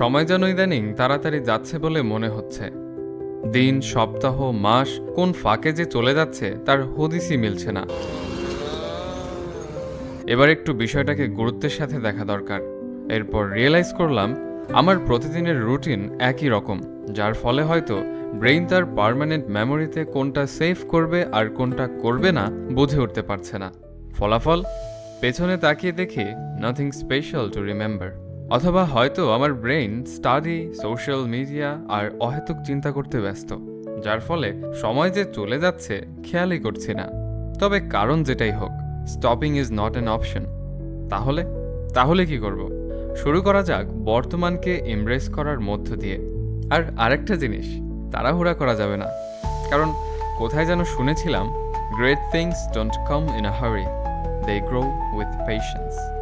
সময় যেন ইদানিং তাড়াতাড়ি যাচ্ছে বলে মনে হচ্ছে। দিন, সপ্তাহ, মাস, কোন ফাঁকে যে চলে যাচ্ছে, তার হদিসই মিলছে না। এবার একটু বিষয়টাকে গুরুত্বের সাথে দেখা দরকার। এরপর রিয়েলাইজ করলাম, আমার প্রতিদিনের রুটিন একই রকম, যার ফলে হয়তো ব্রেইন তার পার্মানেন্ট মেমোরিতে কোনটা সেভ করবে আর কোনটা করবে না বুঝে উঠতে পারছে না। ফলাফল? পেছনে তাকিয়ে দেখি নাথিং স্পেশাল টু রিমেম্বার অথবা হয়তো আমার ব্রেইন স্টাডি, সোশ্যাল মিডিয়া আর অহেতুক চিন্তা করতে ব্যস্ত, যার ফলে সময় যে চলে যাচ্ছে খেয়ালই করছি না। তবে কারণ যেটাই হোক stopping is not an option তাহলে? তাহলে কি করব? শুরু করা যাক বর্তমানকে এমব্রেস করার মধ্য দিয়ে। আর আরেকটা জিনিস, তাড়াহুড়া করা যাবে না। কারণ কোথায় যেন শুনেছিলাম great things don't come in a hurry they grow with patience